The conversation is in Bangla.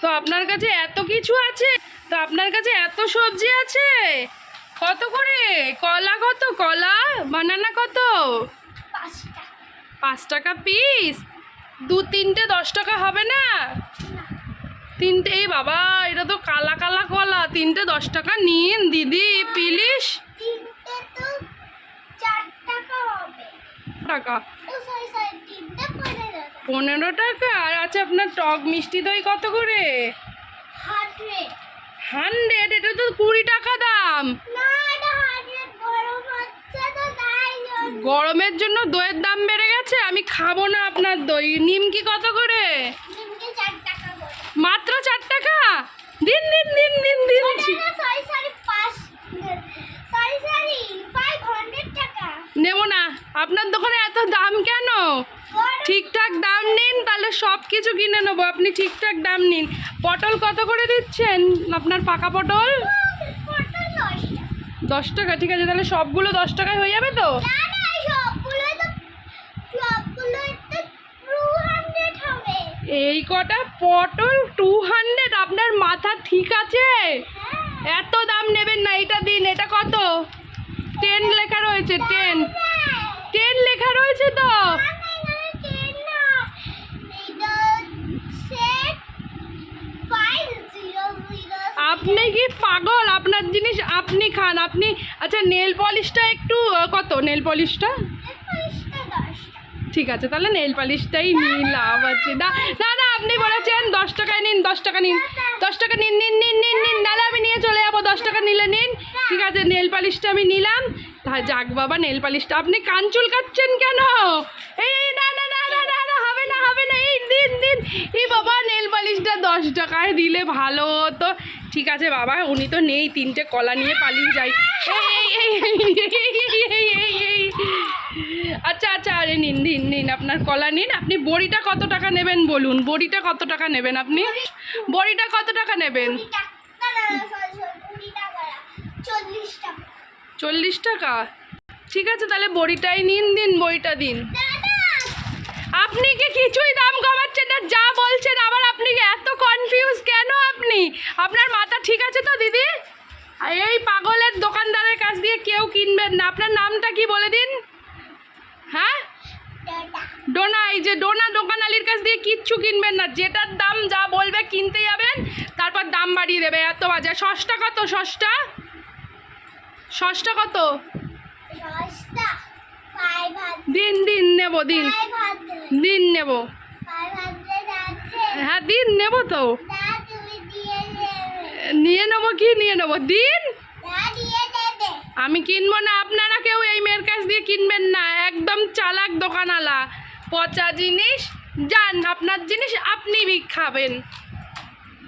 তো আপনার কাছে এত কিছু আছে? তো আপনার কাছে এত সবজি আছে? কত করে? কলা কত? কলা? বানানা কত? পাঁচ টাকা পিস। দু তিনটে দশ টাকা হবে না? তিনটে এই বাবা এটা তো কালা কালা কলা। তিনটে দশ টাকা নিন দিদি প্লিজ। চার টাকা হবে টাকা ও সরি সরি তিনটে পনেরো টাকা? আর আচ্ছা আপনার টক মিষ্টি দই কত করে? হান্ড্রেড। এটা তো কুড়ি টাকা দাম। গরমের জন্য দইয়ের দাম বেড়ে গেছে? আমি খাব না আপনার দই। নিমকি কত করে? মাত্র চার টাকা? দিন দিন দিন দিন দিন। নেব না। আপনার দোকানে এত দাম কেন? ঠিকঠাক দাম নিন, তাহলে সব কিছু কিনে নেব। আপনি ঠিকঠাক দাম নিন। পটল কত করে দিচ্ছেন? আপনার পাকা পটল? দশ টাকা, ঠিক আছে, তাহলে সবগুলো দশ টাকায় হয়ে যাবে তো? এই কটা পটল টু হান্ড্রেড আপনার মাথা ঠিক আছে? এত দাম নেবেন না এটা দিন, এটা কত? টেন লেখা রয়েছে টেন লেখা রয়েছে তো আপনি কি পাগল? আপনার জিনিস আপনি খান। আপনি আচ্ছা নেল পলিশটা একটু কত? নেল পলিশটা? ঠিক আছে, তাহলে নেল পলিশটাই নিন, লাভ আছে। না না না, আপনি বলেছেন, দশ টাকায় নিন, দশ টাকা নিন। দশ টাকা নিন নিন নিন নিন নিন। দাদা আমি নিয়ে চলে যাব, দশ টাকা নিলে নিন। ঠিক আছে, নেল পালিশটা আমি নিলাম। তা যাক বাবা, নেল পালিশটা। আপনি কান চুলকাচ্ছেন কেন? দশ টাকায় দিলে ভালো তো ঠিক আছে বাবা, উনি তো নেই, তিনটে কলা নিয়ে পালিয়ে যাই। আচ্ছা আচ্ছা আরে নিন নিন নিন, আপনার কলা নিন। আপনি বড়িটা কত টাকা নেবেন বলুন? বড়িটা কত টাকা নেবেন আপনি? বড়িটা কত টাকা নেবেন? চল্লিশ টাকা। ঠিক আছে, তাহলে বড়িটাই নিন, দিন বড়িটা দিন। আপনি কি কিছুই দাম আপনার মাথা ঠিক আছে তো দিদি? এই পাগলের দোকানদারের কাছ দিয়ে কেউ কিনবেন না। আপনার নামটা কি বলে দিন? হ্যাঁ? ডোনা। এই যে ডোনা দোকানালির কাছ দিয়ে কিচ্ছু কিনবেন না। যেটার দাম যা বলবে কিনতে যাবেন তারপর দাম বাড়িয়ে দেবে। এত বাজার সস্তা কত সস্তা? সস্তা কত? দিন দিন নেব দিন। দিন নেব। হ্যাঁ দিন নেব তো। নিয়ে নেব কি? নিয়ে নেব। দিন। আমি কিনবো না। আপনারা কেউ এই মেয়ের কাছ দিয়ে কিনবেন না। একদম চালাক দোকানালা পচা জিনিস যান। আপনার জিনিস আপনি খাবেন।